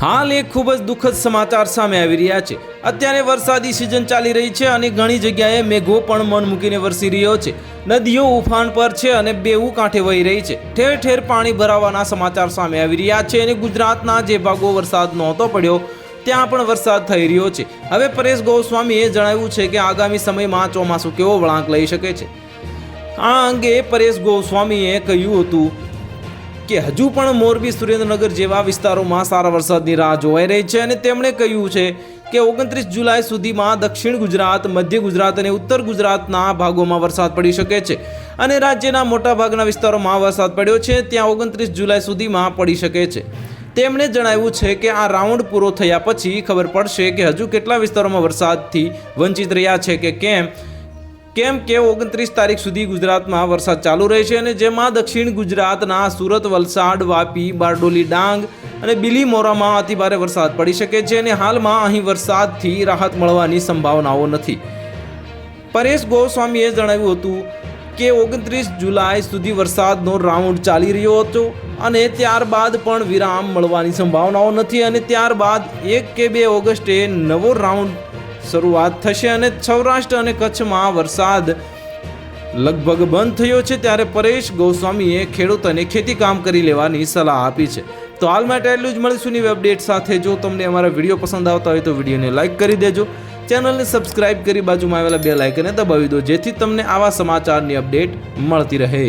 હાલ એક ખૂબ જ દુઃખદ સમાચાર સામે આવી રહ્યા છે. અત્યારે વરસાદી સિઝન ચાલી રહી છે અને ઘણી જગ્યાએ મેઘો પણ મન મૂકીને વરસી રહ્યો છે. નદીઓ ઉફાન પર છે અને બેઉ કાંઠે વહી રહી છે. ઠેર ઠેર પાણી ભરાવાના સમાચાર સામે આવી રહ્યા છે અને ગુજરાતના જે ભાગો વરસાદ નહોતો પડ્યો, ત્યાં પણ વરસાદ થઈ રહ્યો છે. હવે પરેશ ગોસ્વામીએ જણાવ્યું છે કે આગામી સમયમાં ચોમાસું કેવો વળાંક લઈ શકે છે. આ અંગે પરેશ ગોસ્વામીએ કહ્યું હતું કે હજુ પણ મોરબી સુરેન્દ્રનગર જેવા વિસ્તારોમાં સારા વરસાદની રાહ જોવાઈ રહી છે અને તેમણે કહ્યું છે કે ઓગણત્રીસ જુલાઈ સુધીમાં દક્ષિણ ગુજરાત, મધ્ય ગુજરાત અને ઉત્તર ગુજરાતના ભાગોમાં વરસાદ પડી શકે છે અને રાજ્યના મોટાભાગના વિસ્તારોમાં વરસાદ પડ્યો છે, ત્યાં ઓગણત્રીસ જુલાઈ સુધીમાં પડી શકે છે. તેમણે જણાવ્યું છે કે આ રાઉન્ડ પૂરો થયા પછી ખબર પડશે કે હજુ કેટલા વિસ્તારોમાં વરસાદથી વંચિત રહ્યા છે કે કેમ કેમ કે ઓગણત્રીસ તારીખ સુધી ગુજરાતમાં વરસાદ ચાલુ રહેશે અને જેમાં દક્ષિણ ગુજરાતના સુરત, વલસાડ, વાપી, બારડોલી, ડાંગ અને બિલીમોરામાં અતિભારે વરસાદ પડી શકે છે અને હાલમાં અહીં વરસાદથી રાહત મળવાની સંભાવનાઓ નથી. પરેશ ગોસ્વામીએ જણાવ્યું હતું કે ઓગણત્રીસ જુલાઈ સુધી વરસાદનો રાઉન્ડ ચાલી રહ્યો હતો અને ત્યારબાદ પણ વિરામ મળવાની સંભાવનાઓ નથી અને ત્યારબાદ એક કે બે ઓગસ્ટે નવો રાઉન્ડ શરૂઆત થશે અને સૌરાષ્ટ્ર અને કચ્છમાં વરસાદ લગભગ બંધ થયો છે ત્યારે પરેશ ગોસ્વામીએ ખેડૂતોને ખેતી કામ કરી લેવાની સલાહ આપી છે. તો હાલ માટે એટલું જ. મળીશું નવી અપડેટ સાથે. જો તમને અમારા વીડિયો પસંદ આવતા હોય તો વિડીયોને લાઇક કરી દેજો. ચેનલને સબસ્ક્રાઇબ કરી બાજુમાં આવેલા બે લાઇકને દબાવી દો, જેથી તમને આવા સમાચારની અપડેટ મળતી રહે.